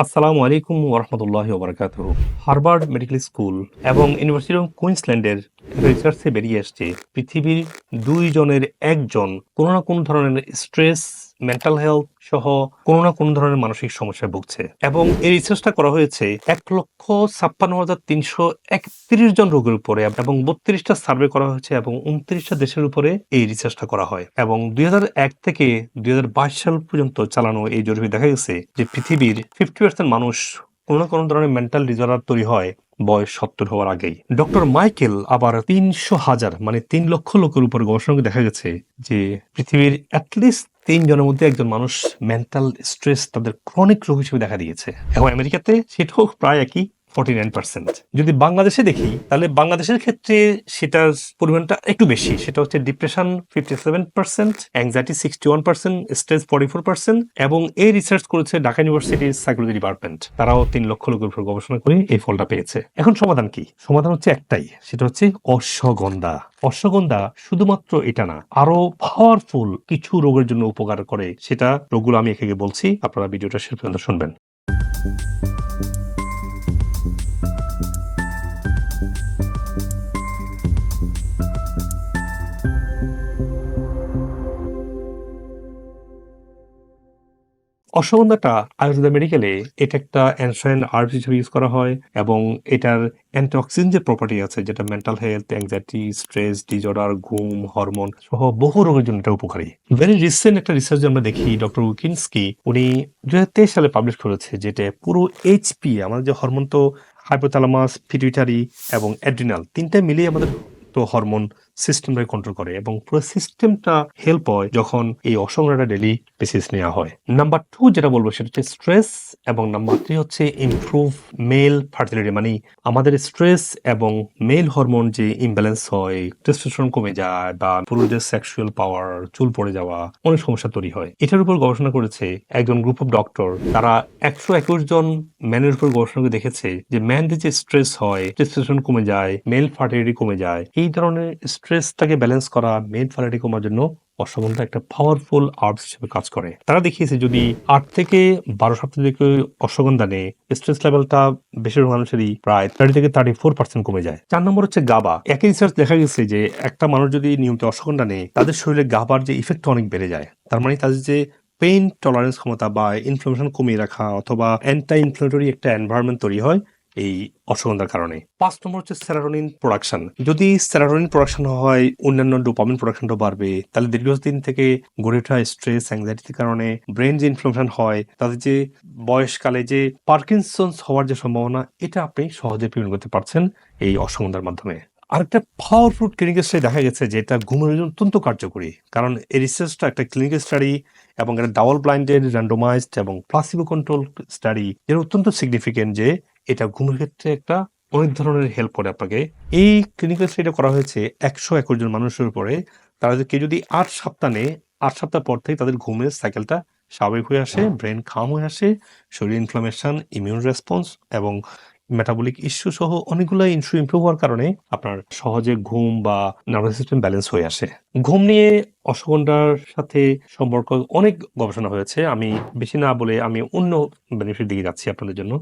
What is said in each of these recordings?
আসসালামু আলাইকুম ওরহমতুল্লাহ ওবরাকাত হার্ভার্ড মেডিকেল স্কুল এবং ইউনিভার্সিটি অফ কুইন্সল্যান্ডের রিসার্চে বেরিয়ে আসছে পৃথিবীর দুইজনের একজন কোনো না কোনো ধরনের স্ট্রেস মেন্টাল হেলথ সহ কোনো না কোনো ধরনের মানসিক সমস্যায় ভুগছে। এবং এই রিসার্চটা করা হয়েছে, এক লক্ষ ছাপ্পান্ন হাজার তিনশো একত্রিশ জন রোগীর উপরে এবং বত্রিশটা সার্ভে করা হয়েছে এবং উনত্রিশটা দেশের উপরে এই রিসার্চটা করা হয়। এবং দুই এক থেকে দুই হাজার বাইশ সাল পর্যন্ত চালানো এই জরিপে দেখা গেছে যে পৃথিবীর ফিফটি পার্সেন্ট মানুষ কোনো না কোনো ধরনের মেন্টাল ডিসঅর্ডার তৈরি হয় বয়স সত্তর হওয়ার আগেই। ডক্টর মাইকেল আবার তিনশো হাজার মানে তিন লক্ষ লোকের উপর গবেষণা দেখা গেছে যে পৃথিবীর অ্যাটলিস্ট তিন জনের মধ্যে একজন মানুষ মেন্টাল স্ট্রেস তাদের ক্রনিক রোগ হিসেবে দেখা দিয়েছে। এবং আমেরিকাতে সেটাও প্রায় একই। ফর্টি নাইন পার্সেন্ট যদি বাংলাদেশে দেখি, তাহলে বাংলাদেশের ক্ষেত্রে সেটার পরিমাণটা একটু বেশি। সেটা হচ্ছে depression fifty seven percent anxiety sixty one percent stress forty four percent এবং এই রিসার্চ করেছে ঢাকা ইউনিভার্সিটির সাইকোলজি ডিপার্টমেন্ট তারাও তিন লক্ষ লোকের উপর গবেষণা করে এই ফলটা পেয়েছে। এখন সমাধান কি? সমাধান হচ্ছে একটাই, সেটা হচ্ছে অশ্বগন্ধা। অশ্বগন্ধা শুধুমাত্র এটা না, আরও পাওয়ারফুল কিছু রোগের জন্য উপকার করে। সেটা রোগগুলো আমি একে বলছি, আপনারা ভিডিওটা শেষ পর্যন্ত শুনবেন। অশ্বগন্ধাটা আয়ুর্বেদা মেডিকেলে এটা একটা অ্যানসাইন আর্ট হিসেবে ইউজ করা হয় এবং এটার অ্যান্টিঅক্সিডেন্ট যে প্রপার্টি আছে, যেটা mental health anxiety stress disorder ঘুম হরমোন সহ বহু রোগের জন্য এটা উপকারী। ভেরি রিসেন্ট একটা রিসার্চ আমরা দেখি ডক্টর উকিনস্কি উনি দু হাজার তেইশ সালে পাবলিশ করেছে যেটা পুরো এইচপি আমাদের যে হরমোন তো হাইপোথ্যালামাস পিটুইটারি এবং অ্যাড্রিনাল তিনটা মিলিয়ে আমাদের তো হরমোন সিস্টেমটাকে কন্ট্রোল করে এবং পুরো সিস্টেমটা হেল্প হয় যখন এই অসংখ্যটা ডেলি বেসিস নেওয়া হয়। নাম্বার টু যেটা বলব সেটা হচ্ছে স্ট্রেস এবং নাম্বার থ্রি হচ্ছে ইমপ্রুভ মেল ফার্টিলিটি মানে আমাদের স্ট্রেস এবং মেল হরমোন যে ইমব্যালেন্স হয় টেস্টোস্টেরন কমে যায় বা পুরুষদের সেক্সুয়াল পাওয়ার চুল পড়ে যাওয়া, অনেক সমস্যা তৈরি হয়। এটার উপর গবেষণা করেছে একজন গ্রুপ অফ ডক্টর তারা একশো একুশ জন ম্যানের উপর গবেষণা করে দেখেছে যে ম্যানদের যে স্ট্রেস হয় টেস্টোস্টেরন কমে যায় মেল ফার্টিলিটি কমে যায়, এই ধরনের স্ট্রেসটাকে ব্যালেন্স করা মেল ফার্টিলিটি কমার জন্য অশ্বগন্ধা একটা পাওয়ারফুল আর্টস হিসেবে কাজ করে। তারা দেখিয়েছে যদি আট থেকে বারো সপ্তাহ থেকে অশ্বগন্ধা নেই স্ট্রেস লেভেলটা বেশিরভাগ মানুষেরই প্রায় থার্টি থেকে থার্টি ফোর পার্সেন্ট কমে যায়। চার নম্বর হচ্ছে গাবা একই রিসার্চ দেখা গেছে যে একটা মানুষ যদি নিয়মিত অশ্বগন্ধা নেয় তাদের শরীরে গাবার যে ইফেক্ট অনেক বেড়ে যায়। তার মানে তাদের যে পেইন টলারেন্স ক্ষমতা বা ইনফ্লামেশন কমিয়ে রাখা অথবা অ্যান্টি ইনফ্লামেটরি একটা এনভায়রনমেন্ট তৈরি হয় এই অশ্বগন্ধার কারণে। পাঁচ নম্বর হচ্ছে সেরাটোনিন প্রোডাকশন যদি সেরাটোনিন প্রোডাকশন হয়, অন্যান্য ডোপামিন প্রোডাকশনটা বাড়বে, তাহলে দীর্ঘদিন থেকে গড়ে ওঠা স্ট্রেস অ্যাংজাইটির কারণে ব্রেন যে ইনফ্লামেশন হয় তাদের যে বয়সকালে যে পার্কিনসন্স হওয়ার যে সম্ভাবনা, এটা আপনি সহজে প্রিভেন্ট করতে পারছেন এই অশ্বগন্ধার মাধ্যমে। আরেকটা পাওয়ারফুল ক্লিনিক্যাল স্টাডি দেখা গেছে যে এটা ঘুমের জন্য অত্যন্ত কার্যকরী। কারণ এই রিসার্চটা একটা ক্লিনিক্যাল স্টাডি এবং এটা ডাবল ব্লাইন্ডেড র্যান্ডোমাইজড এবং প্লাসিবো কন্ট্রোল স্টাডি এর অত্যন্ত সিগনিফিকেন্ট যে এটা ঘুমের ক্ষেত্রে একটা অনেক ধরনের হেল্প করে আপনাকে। এই ক্লিনিক্যাল স্টাডিটা করা হয়েছে একশো একুশ জন মানুষের উপরে। কেউ যদি আট সপ্তাহ নেয়, আট সপ্তাহ পর থেকে তাদের ঘুমের সাইকেলটা স্বাভাবিক হয়ে আসে ব্রেন খাম হয়ে আসে, শরীর ইনফ্লামেশন ইমিউন রেসপন্স এবং মেটাবলিক ইস্যু সহ অনেকগুলো ইস্যু ইমপ্রুভ হওয়ার কারণে আপনার সহজে ঘুম বা নার্ভাস সিস্টেম ব্যালেন্স হয়ে আসে। ঘুম নিয়ে অশ্বগন্ধার সাথে সম্পর্ক অনেক গবেষণা হয়েছে। আমি বেশি না বলে আমি অন্য বেনিফিট দিকে যাচ্ছি আপনাদের জন্য।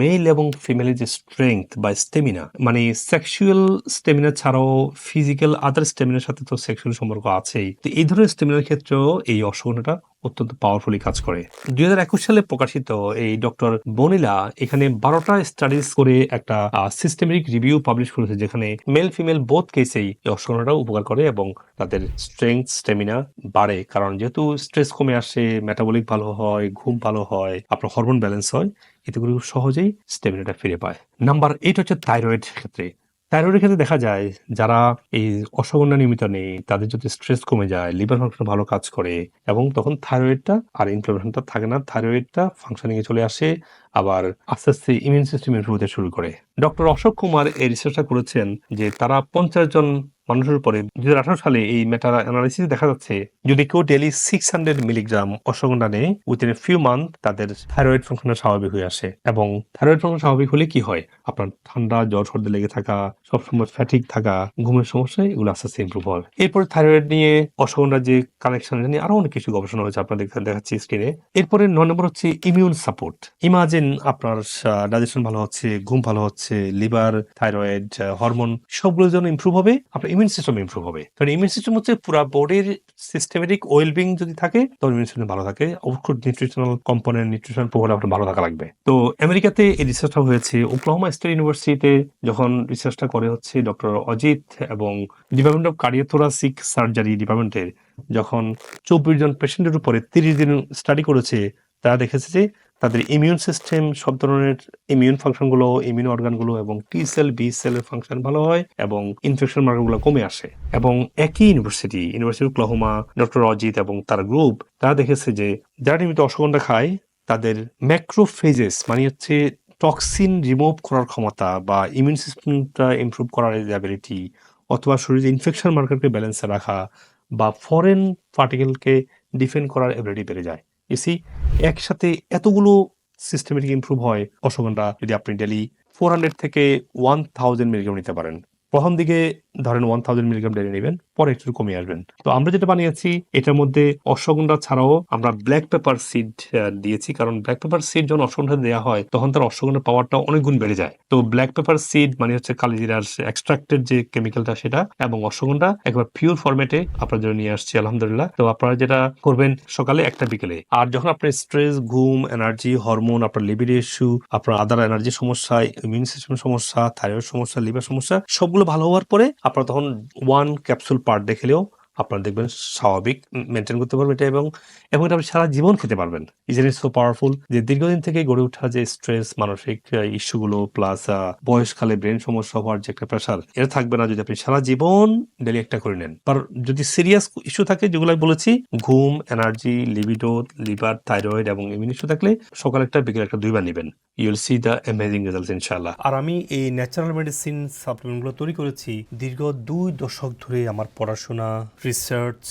মেল এবং ফিমেলের যে স্ট্রেংথ বা স্টেমিনা মানে সেক্সুয়াল স্টেমিনা ছাড়াও ফিজিক্যাল আদার স্টেমিনার সাথে তো সেক্সুয়াল সম্পর্ক আছেই। তো এই ধরনের স্টেমিনার ক্ষেত্রেও এই অশ্বগন্ধাটা অত্যন্ত পাওয়ারফুলি কাজ করে। দুই হাজার একুশ সালে প্রকাশিত এই ডক্টর বনিলা এখানে বারোটা স্টাডিজ করে একটা সিস্টেমিক রিভিউ পাবলিশ করেছে, যেখানে মেল ফিমেল বোথ কেসেই এই অশ্বগন্ধাটা উপকার করে এবং তাদের স্ট্রেংথ স্টেমিনা বাড়ে। কারণ যেহেতু স্ট্রেস কমে আসে মেটাবলিক ভালো হয়, ঘুম ভালো হয়, আপনার হরমোন ব্যালেন্স হয়, এতে করে খুব সহজেই স্টেমিনাটা ফিরে পায়। নাম্বার এইট হচ্ছে থাইরয়েড ক্ষেত্রে। থাইরয়েডের ক্ষেত্রে দেখা যায়, যারা এই অশ্বগন্ধা নিয়মিত নেই, তাদের যদি স্ট্রেস কমে যায় লিভার ফাংশন ভালো কাজ করে, এবং তখন থাইরয়েডটা আর ইনফ্লামেশনটা থাকে না থাইরয়েডটা ফাংশনিং এ চলে আসে, আবার আস্তে আস্তে ইমিউন সিস্টেম ইমপ্রুভ হতে শুরু করে। ডক্টর অশোক কুমার এই রিসার্চটা করেছেন যে তারা পঞ্চাশ জন মানুষের উপরে দুই সালে এই মেটা অ্যানালাইসিস দেখা যাচ্ছে, যদি কেউ daily six hundred milligram ashwagandha নেয় উইথিন ফিউ মান্থ তাদের থাইরয়েড ফাংশন স্বাভাবিক হয়ে আসে। এবং থাইরয়েড ফাংশন স্বাভাবিক হলে কি হয়? আপনার ঠান্ডা, জ্বর, সর্দি লেগে থাকা, সবসময় ফ্যাটিক থাকা, ঘুমের সমস্যা, এগুলো আস্তে আস্তে ইম্প্রুভ হয়। এরপরে থাইরয়েড নিয়ে অশ্বগন্ধার যে কানেকশন নিয়ে আরও অনেক কিছু গবেষণা হয়েছে আপনাদের দেখাচ্ছি স্ক্রিনে এরপরে নয় নম্বর হচ্ছে ইমিউন সাপোর্ট ইমাজিন আপনার ডাইজেশন ভালো হচ্ছে, ঘুম ভালো হচ্ছে লিভার থাইরয়েড হরমোন সবগুলোর জন্য ইমপ্রুভ হবে। আপনার ইমিউন সিস্টেম ইমপ্রুভ হবে। কারণ ইমিউন সিস্টেম হচ্ছে পুরো বডির সিস্টেমেটিক ওয়েলবিং যদি থাকে তখন ইমিউন সিস্টেম ভালো থাকে। অবশ্যই নিউট্রিশনাল কম্পোনেন্ট নিউট্রিশনাল প্রভাবে আপনার ভালো থাকা লাগবে। তো আমেরিকাতে এই রিসার্চটা হয়েছে। ওক্লাহোমা স্টেট ইউনিভার্সিটিতে যখন রিসার্চটা করে হচ্ছে ডক্টর অজিত এবং ডিপার্টমেন্ট অফ কার্ডিওথোরাসিক সার্জারি ডিপার্টমেন্টের যখন চব্বিশ জন পেশেন্টের উপরে তিরিশ দিন স্টাডি করেছে, তারা দেখেছে যে তাদের ইমিউন সিস্টেম সব ধরনের ইমিউন ফাংশনগুলো ইমিউন অর্গানগুলো এবং টি সেল বি সেলের ফাংশন ভালো হয় এবং ইনফেকশন মার্কারগুলো কমে আসে। এবং একই university university Oklahoma doctor Ajit এবং তার গ্রুপ তারা দেখেছে যে যারা নিয়মিত অশ্বগন্ধা খায়, তাদের ম্যাক্রোফেজেস মানে হচ্ছে টক্সিন রিমুভ করার ক্ষমতা বা ইমিউন সিস্টেমটা ইমপ্রুভ করার অ্যাবিলিটি অথবা শরীরে ইনফেকশন মার্কারকে ব্যালেন্সে রাখা বা ফরেন পার্টিকেলকে ডিফেন্ড করার অ্যাবিলিটি বেড়ে যায়। ইসি একসাথে এতগুলো সিস্টেমেটিক ইমপ্রুভ হয়। অশোকনরা যদি আপনি ডেলি ফোর হান্ড্রেড থেকে ওয়ান থাউজেন্ড মিলিগ্রাম নিতে পারেন। প্রথম দিকে ধরেন ওয়ান থাউজেন্ড মিলিগ্রাম ডেলি নেবেন, পরে একটু কমিয়ে আসবেন। তো আমরা যেটা বানিয়েছি, এটার মধ্যে অশ্বগন্ধা ছাড়াও আমরা ব্ল্যাক পেপার সিড দিয়েছি। কারণ ব্ল্যাক পেপার সিড যখন অশ্বগন্ধা দেওয়া হয়, তখন তার অশ্বগন্ধার পাওয়ারটা অনেক গুণ বেড়ে যায়। তো ব্ল্যাক পেপার সিড মানে হচ্ছে কালিজিরার এক্সট্রাক্টেড যে কেমিক্যালটা সেটা এবং অশ্বগন্ধা একবার পিওর ফরম্যাটে আপনার জন্য নিয়ে আসছি, আলহামদুলিল্লাহ। তো আপনারা যেটা করবেন সকালে একটা বিকেলে। আর যখন আপনার স্ট্রেস ঘুম এনার্জি হরমোন আপনার লিবির ইস্যু আপনার আদার এনার্জি সমস্যা ইমিউন সিস্টেম সমস্যা থাইরয়েড সমস্যা লিভার সমস্যা, সবগুলো ভালো হওয়ার পরে আপনারা তখন ওয়ান ক্যাপসুল পার্ট ডে খেলেও আপনারা দেখবেন স্বাভাবিক মেনটেন করতে পারবেন এটা এবং এবং এটা আপনি সারা জীবন খেতে পারবেন। ইজ ইট সো পাওয়ারফুল যে দীর্ঘদিন থেকে গড়ে ওঠা যে স্ট্রেস মানসিক ইস্যুগুলো প্লাস বয়সকালে ব্রেন সমস্যা হওয়ার যে একটা প্রেশার এটা থাকবে না যদি আপনি সারা জীবন ডেলি একটা করে নেন। আর যদি সিরিয়াস ইস্যু থাকে, যেগুলো আমি বলেছি, ঘুম এনার্জি লিবিডো লিভার থাইরয়েড এবং ইমিউন ইস্যু থাকলে সকালে একটা, বিকেলে একটা দুইবার নেবেন। You'll see the amazing result ইনশাল্লাহ আর আমি এই ন্যাচারাল মেডিসিন সাপ্লিমেন্টগুলো তৈরি করেছি দীর্ঘ দুই দশক ধরে আমার পড়াশোনা রিসার্চ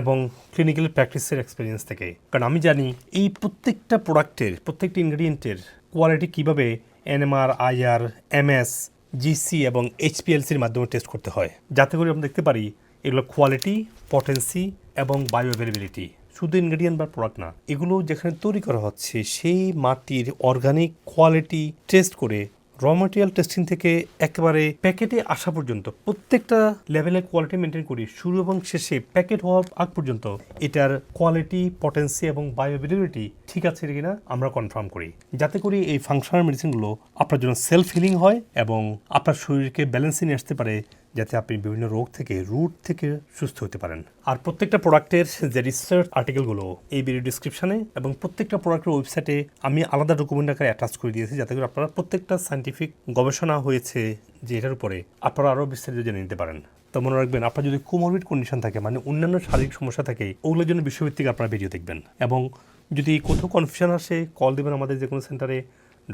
এবং ক্লিনিক্যাল প্র্যাকটিসের এক্সপিরিয়েন্স থেকে। কারণ আমি জানি এই প্রত্যেকটা প্রোডাক্টের প্রত্যেকটা ইনগ্রেডিয়েন্টের কোয়ালিটি কীভাবে এনএমআর আইআর এমএস জিসি এবং এইচপিএলসির মাধ্যমে টেস্ট করতে হয়। যাতে করে আমরা দেখতে পারি এগুলো কোয়ালিটি পটেন্সি এবং বায়ো অ্যাভেলেবিলিটি শুধু ইনগ্রেডিয়েন্ট বা প্রোডাক্ট না, এগুলো যেখানে তৈরি করা হচ্ছে, সেই মাটির অর্গানিক কোয়ালিটি টেস্ট করে র মেটেরিয়াল টেস্টিং থেকে একেবারে প্যাকেটে আসা পর্যন্ত প্রত্যেকটা লেভেলের কোয়ালিটি মেনটেন করি, শুরু এবং শেষে প্যাকেট হওয়ার আগ পর্যন্ত এটার কোয়ালিটি পটেন্সি এবং বায়োবিলিটি ঠিক আছে কিনা আমরা কনফার্ম করি। যাতে করে এই ফাংশনাল মেডিসিনগুলো আপনার জন্য সেলফ হিলিং হয় এবং আপনার শরীরকে ব্যালেন্সে নিয়ে আসতে পারে যাতে আপনি বিভিন্ন রোগ থেকে রুট থেকে সুস্থ হতে পারেন। আর প্রত্যেকটা প্রোডাক্টের যে রিসার্চ আর্টিকেলগুলো এই ভিডিও ডিসক্রিপশনে এবং প্রত্যেকটা প্রোডাক্টের ওয়েবসাইটে আমি আলাদা ডকুমেন্ট আকারে অ্যাটাচ করে দিয়েছি যাতে করে আপনারা প্রত্যেকটা সাইন্টিফিক গবেষণা হয়েছে যে এটার উপরে আপনারা আরও বিস্তারিত জেনে নিতে পারেন। তো মনে রাখবেন, আপনার যদি কোমরবিড কন্ডিশন থাকে মানে অন্যান্য শারীরিক সমস্যা থাকে, ওগুলোর জন্য বিশ্বভিত্তিক আপনারা ভিডিও দেখবেন। এবং যদি কোথাও কনফিউশন আসে কল দেবেন আমাদের যে কোনো সেন্টারে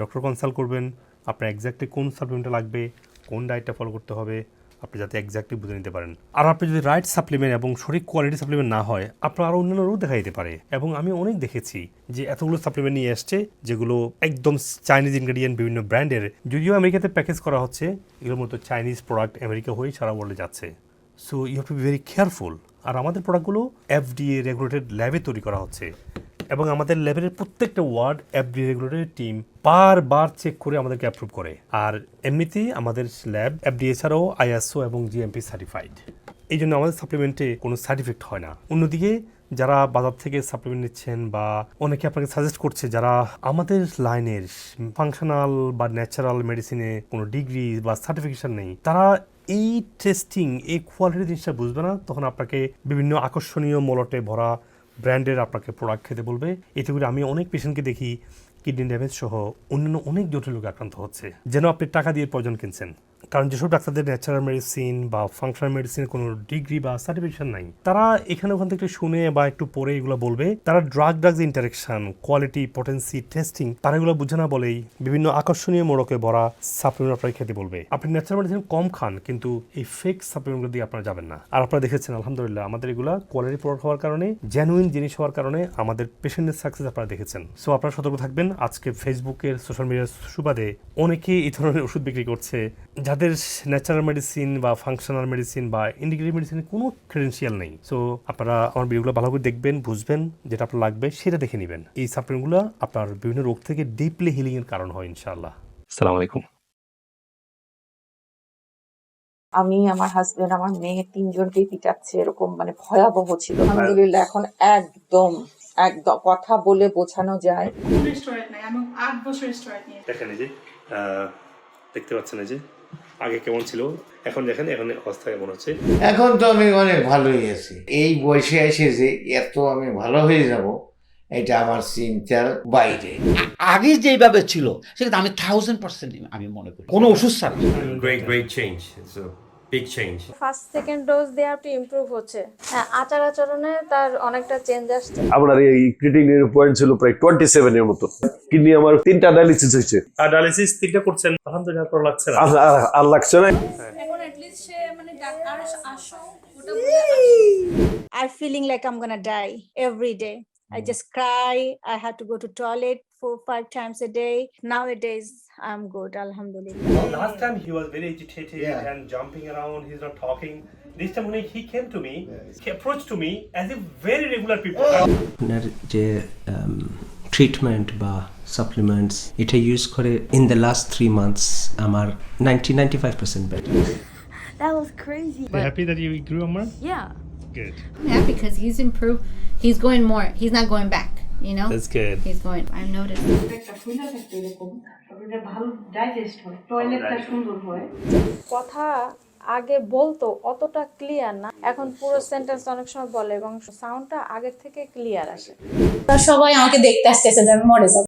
ডক্টর কনসাল্ট করবেন, আপনার এক্স্যাক্টলি কোন সাপ্লিমেন্টটা লাগবে, কোন ডায়েটটা ফলো করতে হবে আপনি যাতে এক্স্যাক্টলি বুঝে নিতে পারেন। আর আপনি যদি রাইট সাপ্লিমেন্ট এবং সঠিক কোয়ালিটি সাপ্লিমেন্ট না হয়, আপনার আরও অন্যান্য রোগ দেখা যেতে পারে। এবং আমি অনেক দেখেছি যে এতগুলো সাপ্লিমেন্ট নিয়ে আসছে যেগুলো একদম চাইনিজ ইনগ্রেডিয়েন্ট বিভিন্ন ব্র্যান্ডের। যদিও আমেরিকাতে প্যাকেজ করা হচ্ছে এগুলোর মতো চাইনিজ প্রোডাক্ট আমেরিকা হয়েই সারা ওয়ার্ল্ডে যাচ্ছে। So you have to be very careful আর আমাদের প্রোডাক্টগুলো এফডিএ রেগুলেটেড ল্যাবে তৈরি করা হচ্ছে। এবং আমাদের ল্যাবের প্রত্যেকটা ওয়ার্ড এফডি রেগুলেটরি টিম বারবার চেক করে আমাদেরকে অ্যাপ্রুভ করে। আর এমনিতেই আমাদের ল্যাব এফডিএ ছাড়াও আইএসও এবং জিএমপি সার্টিফাইড এই জন্য আমাদের সাপ্লিমেন্টে কোনো সাইড ইফেক্ট হয় না। অন্যদিকে যারা বাজার থেকে সাপ্লিমেন্ট নিচ্ছেন বা অনেকে আপনাকে সাজেস্ট করছে যারা আমাদের লাইনের ফাংশনাল বা ন্যাচারাল মেডিসিনে কোনো ডিগ্রি বা সার্টিফিকেশন নেই, তারা এই টেস্টিং এই কোয়ালিটি জিনিসটা বুঝবে না, তখন আপনাকে বিভিন্ন আকর্ষণীয় মলটে ভরা ব্র্যান্ডের আপনাকে প্রোডাক্ট খেতে বলবে। এতে করে আমি অনেক পেশেন্টকে দেখি কিডনি ড্যামেজ সহ অন্যান্য অনেক জটিল রোগে আক্রান্ত হচ্ছে। যেন আপনি টাকা দিয়ে প্রয়োজন কিনছেন। কারণ যেসব ডাক্তারদের ন্যাচারাল মেডিসিন বা ফাংশনাল মেডিসিনের কোনো ডিগ্রি বা সার্টিফিকেশন নাই, তারা এখানে ওখান থেকে শুনে বা একটু পরে এগুলো বলবে। তারা drug drugs interaction quality potency testing তারা এগুলো বুঝে না বলেই বিভিন্ন আকর্ষণীয় মোড়কে ভরা সাপ্লিমেন্ট আপনাকে খেতে বলবে। আপনি ন্যাচারাল মেডিসিন কম খান, কিন্তু এই ফেক সাপ্লিমেন্টগুলো দিয়ে আপনারা যাবেন না। আর আপনারা দেখেছেন, আলহামদুলিল্লাহ, আমাদের এগুলা কোয়ালিটি প্রোডাক্ট হওয়ার কারণে জেনুইন জিনিস হওয়ার কারণে আমাদের পেশেন্টের সাকসেস আপনারা দেখেছেন। সো আপনারা সতর্ক থাকবেন। আজকে ফেসবুকের সোশ্যাল মিডিয়ার সুবাদে অনেকেই এই ধরনের ওষুধ বিক্রি করছে যাদের ন্যাচারাল মেডিসিন বা ফাংশনাল মেডিসিন বা ইন্ডিগ্রেটিভ মেডিসিনের কোনো ক্রেডেন্সিয়াল নেই। সো আপনারা আমার ভিডিওগুলো ভালো করে দেখবেন বুঝবেন যেটা আপনার লাগবে সেটা দেখে নেবেন। এই সাপ্লিমেন্টগুলো আপনার বিভিন্ন রোগ থেকে ডিপলি হিলিং এর কারণ হয় ইনশাআল্লাহ। সালাম আলাইকুম। আমি আমার হাজবেন্ড আমার মেয়ে তিনজনকেই পিটাচ্ছে এরকম মানে ভয়াবহ ছিল। আলহামদুলিল্লাহ এখন একদম একদম কথা বলে বোঝানো যায়। নাই আমি আট বছর স্টোরেজ নিয়ে দেখেন এই যে দেখতে পাচ্ছেন এই যে আগে কেমন ছিল? এখন দেখেন এখন অবস্থা কেমন হচ্ছে? এখন তো আমি অনেক ভালোই আছি। এই বয়সে এসে যে এত আমি ভালো হয়ে যাব এটা আমার চিন্তার বাইরে। আগে যেভাবে ছিল সেটা আমি থাউজেন্ড পার্সেন্ট আমি মনে করি। কোনো ওষুধ ছাড়া। Great great change big change. First second dose দেওয়া একটু ইমপ্রুভ হচ্ছে। হ্যাঁ আচার আচরণে তার অনেকটা চেঞ্জ আসছে। আপনার এই ক্রিটিনের পয়েন্ট ছিল প্রায় টোয়েন্টি সেভেনের মতো। কিডনি আমার তিনটা ডায়ালিসিস হয়েছে আর ডায়ালিসিস তিনটা করছেন আলহামদুলিল্লাহ আপনার লাগছে না আর লাগছে না এখন অ্যাটলিস্ট সে মানে ডাক্তার আসো ওটা I'm feeling like I'm gonna die every day. I just cry. I had to go to toilet four, five times a day. Nowadays, I'm good, alhamdulillah. Last time he was very agitated Yeah. and jumping around. He's not talking. This time when he came to me, he approached to me as if very regular people. যে treatment বা supplements এটা use করে in the last three months আমার ninety ninety five percent better That was crazy. You happy that you grew Amar? Yeah. Good. Yeah, because he's improved. He's going more. He's not going back. You know. That's good. He's going. I've noticed. হয় হয় কথা আগে বলতো অতটা clear না। এখন পুরো sentence অনেক সময় বলে এবং সাউন্ডটা আগের থেকে ক্লিয়ার আসে। সবাই আমাকে দেখতে আসতেছে যে আমি মরে যাব